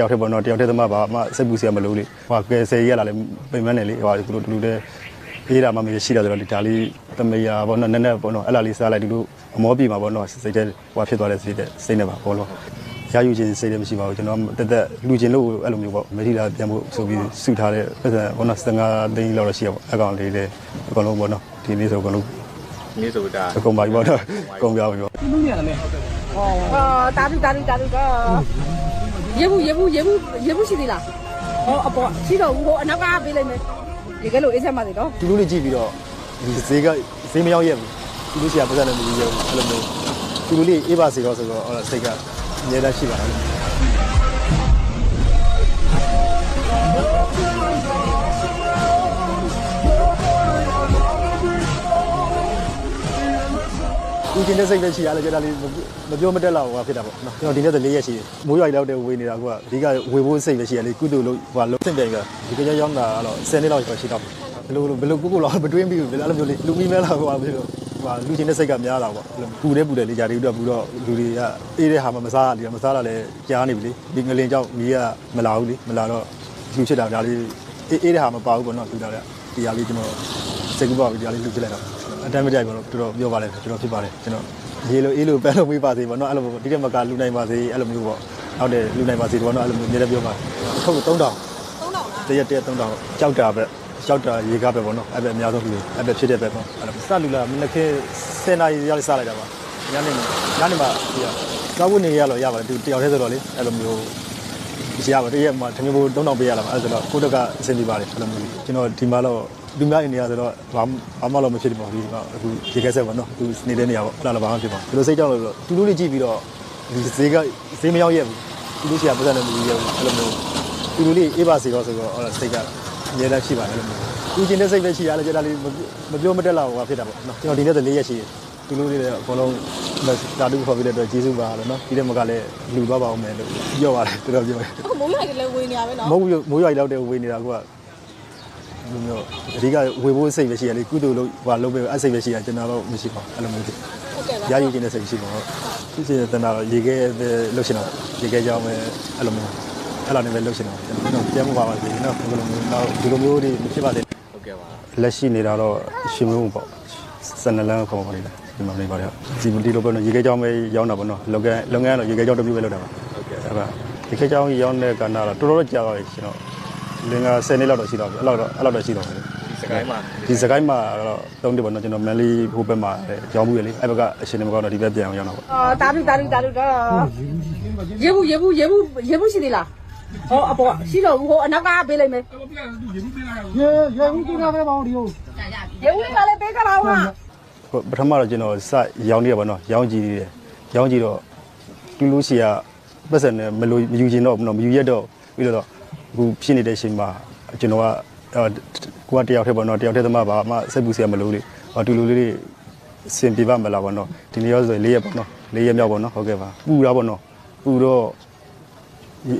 ယောက်တည်းပေါ့နော်တယောက်တည်းသမားပါအမစိတ်ပူစရာမလိုလေဟိုကယ်ဆယ်ရလာလေပိန်မန်းနေလေဟိုကလူလူတဲ့အေးတာမှမရှိတာဆိုတော့ဒါလေးတမယာပေါ့နော်နည်းနည်းပေါ့နော်အဲ့လာလေးစားလိုက်ဒီလိုအမောပြေမှာပေါ့နော်စိတ်တဲ့ဟိုဖြစ်သွားတဲ့စိတ်တဲ့စိတ်နဲ့ပါဘောလို့ရယူခြင်းစိတ်လည်းမရှိပါဘူးကျွန်တော်တက်တက်လူချင်းလို့အဲ့လိုမျိုးပေါ့မထီလာပြန်ဖို့ဆိုပြီးစုထားတဲ့ပတ်စံဘောနော်15သိန်းလောက်တော့ရှိရပေါ့အကောင်လေးလည်းအကောင်လုံးပေါ့နော်ဒီနေ့ဆိုအကောင်လုံးနေ့ဆိုတာအကုန်ပါပြီပေါ့နော်အကုန်ပြောပြီပေါ့အာတာတူတာတူတာတူက ရေဘူးရေဘူးရေဘူးရေဘူးရှိသေးလားဟောအပေါ်ရှိတော့ဘူးဟိုအနောက်ကပေးလိုက်မယ်ဒီကဲလို့အေးချက်ပါသေးတော့ဒီလိုလေးကြည့်ပြီးတော့ဒီဈေးကဈေးမရောက်ရက်ဘူးဒီလိုရှိရပတ်စံလည်းမကြီးရဘူးအဲ့လိုမျိုးဒီလိုလေးအေးပါစေတော့ဆိုတော့အဲ့စိတ်ကအများကြီးရှိပါလား ဦးကျင်းတဲ့စိတ်ပဲရှိရလဲကြတာလေးမပြောမတက်လောက်ဟိုဖြစ်တာပေါ့နော်ကျွန်တော်ဒီနေ့ဆို၄ရက်ရှိတယ်မိုးရွာလောက်တဲ့ဝေးနေတာကွာအဓိကဝေဖို့စိတ်ပဲရှိရလေကုသိုလ်လို့ဟိုလုံးစင်ပြန်ကဒီကကြောင်းတာကတော့10နှစ်လောက်ရှိတော့ဘယ်လိုဘယ်လိုကိုကိုလောက်မတွင်းပြီးဘူးဘယ်လိုမျိုးလေးလူမီမဲလောက်ဟိုပါပြီးတော့ဟိုလူချင်းတဲ့စိတ်ကများလာပေါ့ပူတယ်ပူတယ်လေဂျာတီတို့ပူတော့လူတွေကအေးတဲ့ဟာမှမစားရလေမစားရလဲကြားနေပြီလေဒီငလင်ကြောင့်မီးကမလာဘူးလေမလာတော့လူချစ်တာဒါလေးအေးအေးတဲ့ဟာမပါဘူးပေါ့နော်လူတာကဒီဟာလေးကျွန်တော်စိတ်ကူပါပြီဒီဟာလေးလူချစ်လိုက်တော့ အတမ်းမကြိုက်ပါတော့တော်တော်ပြောပါလေကျွန်တော်ဖြစ်ပါတယ်ကျွန်တော်ရေလိုအေးလိုပန်းလို့မေးပါစေပေါ့နော်အဲ့လိုဒီတက်မကလူနိုင်ပါစေအဲ့လိုမျိုးပေါ့ဟုတ်တယ်လူနိုင်ပါစေတော့နော်အဲ့လိုမျိုးမြေလည်းပြောပါထုတ်3000 3000လားတရက်တရက်3000ကြောက်တာပဲကြောက်တာရေကားပဲပေါ့နော်အဲ့ပဲအများဆုံးလူအဲ့ပဲဖြစ်တဲ့ပဲပေါ့အဲ့လိုစလူလာမနေ့က10နာရီရောက်စလိုက်တာပါညနေညနေမှဒီကသွားဖို့နေရတော့ရပါတယ်သူတယောက်တည်းဆိုတော့လေအဲ့လိုမျိုး ရပါတရက်မှတမျိုး3000ပေးရလာမှာအဲ့ဆိုတော့ကိုတကအဆင်ပြေပါတယ်အဲ့လိုမျိုးကျွန်တော်ဒီမှာတော့လူများနေနေရဆိုတော့ဘာဘာမှတော့မဖြစ်ဘူးပေါ့ဒီအခုရေခဲဆက်ပေါ့နော်သူနေတဲ့နေရာပေါ့အဲ့လိုဘာမှဖြစ်ပါဘူးဒီလိုစိတ်ကြောက်လို့တူတူလေးကြည့်ပြီးတော့ဒီဈေးကဈေးမရောက်ရက်ဘူးတူတူရှိရပတ်စံလည်းမကြီးရဘူးအဲ့လိုမျိုးတူတူလေးအေးပါစေတော့ဆိုတော့အဲ့စိတ်ကအများကြီးရှိပါတယ်အဲ့လိုမျိုးဦးကျင်းတဲ့စိတ်ပဲရှိရလဲကြတာလေးမပြောမတက်လောက်ဟိုဖြစ်တာပေါ့နော်ကျွန်တော်ဒီနေ့ဆို၄ရက်ရှိတယ် တူတူလေးလည်းအကုန်လုံးဓာတုခေါ်ပြီးတဲ့အတွက်ကျေးဇူးပါလို့နော်ဒီတဲ့မကလည်းလူသွားပါအောင်မယ်လို့ပြောပါတယ်တော်တော်ပြောတယ်မိုးရိုက်လည်းဝေးနေရပဲနော်မဟုတ်ဘူးမိုးရွာကြီးလောက်တဲ့ဝေးနေတာကလူမျိုးအဓိကဝေဖို့စိတ်ပဲရှိရလေကုသိုလ်လို့ဟိုလုံးပဲအစိတ်ပဲရှိရကျွန်တော်တော့မရှိပါဘူးအဲ့လိုမျိုးဖြစ်ဟုတ်ကဲ့ပါရယူခြင်းတဲ့စိတ်ရှိပါတော့ဖြစ်စေတနာတော့ရေခဲလှုပ်ရှင်တော့ရေခဲကြောင်းပဲအဲ့လိုမျိုးအဲ့လိုနဲ့ပဲလှုပ်ရှင်တော့ကျွန်တော်ပြန်မပါပါစေနော်ဘယ်လိုမျိုးတော့ဒီလိုမျိုးတွေမဖြစ်ပါစေဟုတ်ကဲ့ပါလက်ရှိနေတာတော့ရှင်မျိုးပေါ့စနလန်းခေါ်ပါလိမ့်မယ် ဒီမှာနေပါတော့ဒီဒီလိုပဲနော်ရေခဲကြောင်းပဲရောင်းတာပေါ့နော်လုပ်ငန်းလုပ်ငန်းတော့ရေခဲကြောင်းတစ်မျိုးပဲလုပ်တာပါဟုတ်ကဲ့အဲ့ဒါဒီခေတ်ကြောင်းကြီးရောင်းတဲ့ကဏ္ဍတော့တော်တော်ကြာပါပြီကျွန်တော်လင်္ကာ10နှစ်လောက်တော့ရှိတော့ပြီအဲ့လောက်တော့အဲ့လောက်တော့ရှိတော့ပြီဒီစကိုင်းမှာဒီစကိုင်းမှာတော့သုံးတယ်ပေါ့နော်ကျွန်တော်မန်လေးဟိုဘက်မှာရောင်းမှုရလေအဲ့ဘက်ကအရှင်နေမကောင်းတော့ဒီဘက်ပြန်အောင်ရောင်းတော့ပေါ့အာတာတူတာတူတာတူကရေဘူးရေဘူးရေဘူးရေဘူးရှိသေးလားဟောအပေါ်ရှိတော့ဘူးဟိုအနောက်ကပေးလိုက်မယ်ရေရေဦးကျင်းတာပဲပေါ့ဒီကိုရေဘူးကလည်းပေးကြပါဦးဟာဟို ပထမတော့ကျွန်တော်စရောင်းနေရပါတော့ရောင်းကြည့်တယ်ရောင်းကြည့်တော့တူလူစီကပတ်စံနဲ့မလို့မယူချင်တော့ဘူးနော်မယူရတော့ပြီးတော့အခုဖြစ်နေတဲ့ရှင်မှာကျွန်တော်ကကိုကတယောက်တည်းပေါ့နော်တယောက်တည်းသမားပါအမစိတ်ပူစရာမလိုလေဟောတူလူလေးတွေစင်ပြပါမလားပေါ့နော်ဒီနေ့ရောဆို၄ရက်ပေါ့နော်၄ရက်မြောက်ပေါ့နော်ဟုတ်ကဲ့ပါပူတာပေါ့နော်ပူတော့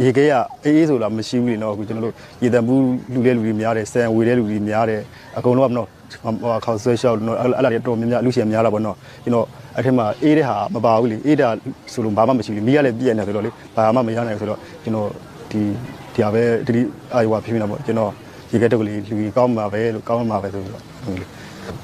ရေခဲကအေးအေးဆိုလားမရှိဘူးလေနော်အခုကျွန်တော်တို့ရေတံပူးလူတဲ့လူတွေများတယ်ဆန်ဝေတဲ့လူတွေများတယ်အကုန်လုံးကနော်ဟိုခေါက်ဆွဲရှောက်နော်အဲ့အဲ့ဒါတွေတော်များများလူရှင်များလာပေါ့နော်ကျွန်တော်အဲ့ထက်မှာအေးတဲ့ဟာမပါဘူးလေအေးတာဆိုလို့ဘာမှမရှိဘူးမိကလည်းပြည့်နေဆိုတော့လေဘာမှမရနိုင်ဆိုတော့ကျွန်တော်ဒီဒီဟာပဲဒီဒီအာရွာဖြစ်နေတာပေါ့ကျွန်တော်ရေခဲတုပ်ကလေးလူကြီးကောင်းမှာပဲလို့ကောင်းမှာပဲဆိုပြီးတော့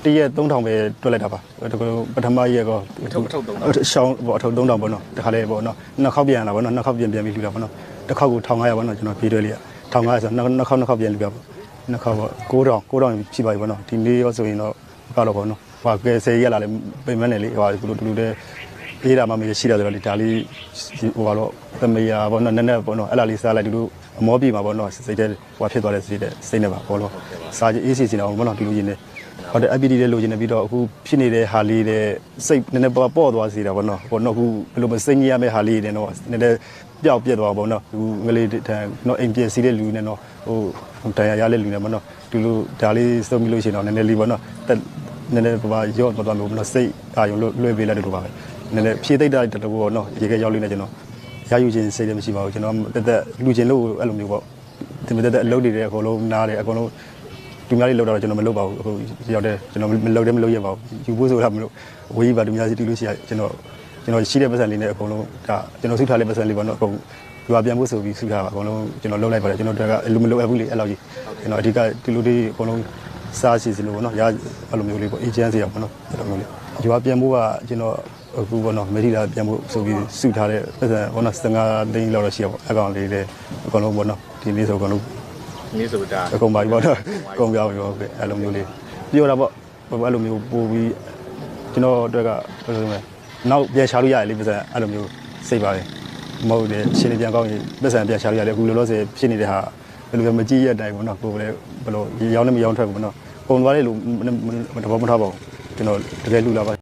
တရက်3000ပဲတွက်လိုက်တာပါတကယ်ပထမရက်ကောထုတ်ထုတ်တော့အရှောင်းပေါ့အထုပ်3000ပေါ့နော်တခါလေပေါ့နော်နှစ်ခေါက်ပြန်လာပေါ့နော်နှစ်ခေါက်ပြန်ပြန်ပြီးလှူတာပေါ့နော်တစ်ခေါက်ကို1500ပေါ့နော်ကျွန်တော်ပြေးတွဲလေးက1500ဆိုနှစ်နှစ်ခေါက်နှစ်ခေါက်ပြန်လှူတာပေါ့နှစ်ခေါက်ပေါ့9000 9000ဖြစ်ပါပြီပေါ့နော်ဒီနေ့ရောဆိုရင်တော့မကတော့ပေါ့နော်ဟိုကယ်ဆယ်ရလာလေပြင်မနေလေဟိုကလူလူတဲ့အေးတာမှမရှိတာဆိုတော့လေဒါလေးဟိုကတော့တမယာပေါ့နော်နည်းနည်းပေါ့နော်အဲ့လာလေးစားလိုက်ဒီလိုအမောပြေမှာပေါ့နော်စိတ်တဲ့ဟိုဖြစ်သွားတဲ့စိတ်တဲ့စိတ်နဲ့ပါပေါ့လို့စားကြအေးစီစီတော့ပေါ့နော်ဒီလိုရင်းနေ ဟုတ်တယ် IPD လေးလိုချင်နေပြီးတော့အခုဖြစ်နေတဲ့ဟာလေးတဲ့စိတ်နည်းနည်းပေါ့ပေါ့သွားစီတာပေါ့နော်ဟိုတော့အခုဘယ်လိုမစိတ်ကြီးရမယ့်ဟာလေးတွေတော့နည်းနည်းပျောက်ပြက်သွားပါပေါ့နော်အခုငလေးတန်တော့အိမ်ပြည့်စီတဲ့လူနဲ့တော့ဟိုတန်ရရတဲ့လူနဲ့ပေါ့နော်ဒီလိုဒါလေးစုံပြီးလို့ရှိရင်တော့နည်းနည်းလေးပေါ့နော်တက်နည်းနည်းပါပါရော့သွားသွားလို့ပေါ့နော်စိတ်အာရုံလွှဲပေးလိုက်တယ်လို့ပါပဲနည်းနည်းဖြည့်သိမ့်တာတတူပေါ့နော်ရေခဲရောက်လေးနဲ့ကျွန်တော်ရယူခြင်းစိတ်လည်းမရှိပါဘူးကျွန်တော်တက်တက်လူချင်းလို့အဲ့လိုမျိုးပေါ့ဒီမဲ့တက်တက်အလုပ်တွေလည်းအကုန်လုံးနားတယ်အကုန်လုံး သူများလေးလောက်တော့ကျွန်တော်မလုပ်ပါဘူးအခုရောက်တယ်ကျွန်တော်မလုပ်တယ်မလုပ်ရပါဘူးယူဖို့ဆိုတာမလို့ဝေးပါသူများစီတူလို့ရှိရကျွန်တော်ကျွန်တော်ရှိတဲ့ပတ်စံလေးနဲ့အကုန်လုံးဒါကျွန်တော်စုထားတဲ့ပတ်စံလေးပေါ့နော်အကုန်ဝရွာပြန်ဖို့ဆိုပြီးဆုထားပါအကုန်လုံးကျွန်တော်လုပ်လိုက်ပါတယ်ကျွန်တော်တို့ကအလိုမလိုအပ်ဘူးလေအဲ့လောက်ကြီးကျွန်တော်အဓိကဒီလိုလေးအကုန်လုံးစားစီစီလို့ပေါ့နော်ရအဲ့လိုမျိုးလေးပေါ့ agency ရပေါ့နော်အဲ့လိုမျိုးလေးရွာပြန်ဖို့ကကျွန်တော်အခုပေါ့နော်မေဒီလာပြန်ဖို့ဆိုပြီးဆုထားတဲ့ပတ်စံပေါ့နော်15သိန်းလောက်တော့ရှိရပေါ့အကောင်လေးလေးအကုန်လုံးပေါ့နော်ဒီနေ့ဆိုအကုန်လုံး မျိုးဆိုတာအကုန်ပါပြီပေါ့နော်အကုန်ပြောင်းပြီပေါ့ဟုတ်ကဲ့အဲ့လိုမျိုးလေးပြောတာပေါ့အဲ့လိုမျိုးပို့ပြီးကျွန်တော်အတွက်ကဘယ်လိုလဲနောက်ပြန်ရှာလို့ရတယ်လေပတ်စံအဲ့လိုမျိုးစိတ်ပါတယ်မဟုတ်တယ်ရှင်းနေပြန်ကောင်းရင်ပတ်စံပြန်ရှာလို့ရတယ်အခုလောလောဆယ်ဖြစ်နေတဲ့ဟာဘယ်လိုလဲမကြည့်ရတဲ့အတိုင်းပေါ့နော်ကိုယ်လည်းဘယ်လိုရောင်းလည်းမရောင်းထွက်ဘူးပေါ့နော်ပုံသွားလေးလို့တဘောမထားပါဘူးကျွန်တော်တကယ်လူလာပါ